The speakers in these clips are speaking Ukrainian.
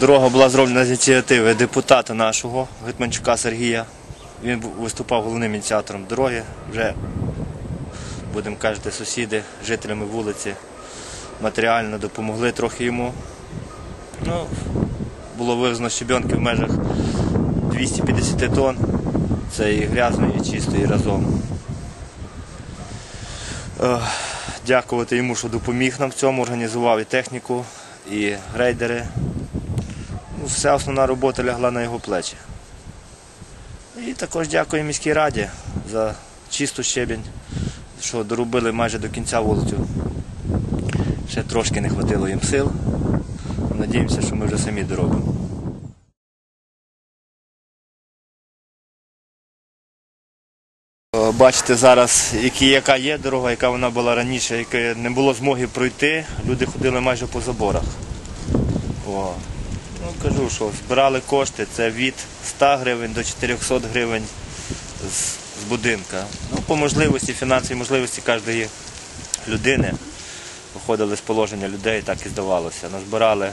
Дорога була зроблена з ініціативи депутата нашого Гетманчука Сергія. Він виступав головним ініціатором дороги. Вже, будемо кажете, сусіди, жителями вулиці матеріально допомогли трохи йому. Ну, було вивезено щебенки в межах 250 тонн. Це і грязної, і чистої разом. Е, Дякувати йому, що допоміг нам в цьому, організував і техніку, і грейдери. Ну, Вся основна робота лягла на його плечі. І також дякую міській раді за чисту щебінь, що доробили майже до кінця вулицю. Ще трошки не вистачило їм сил. Надіємося, що ми вже самі доробимо. Бачите зараз, яка є дорога, яка вона була раніше, яка не було змоги пройти. Люди ходили майже по заборах. О. Ну, кажу, що збирали кошти, це від 100 гривень до 400 гривень з, з будинка. Ну, по можливості, фінансовій можливості кожної людини. Виходили з положення людей, так і здавалося. Назбирали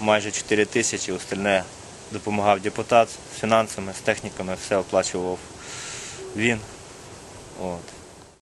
майже 4 тисячі, остальне допомагав депутат з фінансами, з техніками, все оплачував він. От.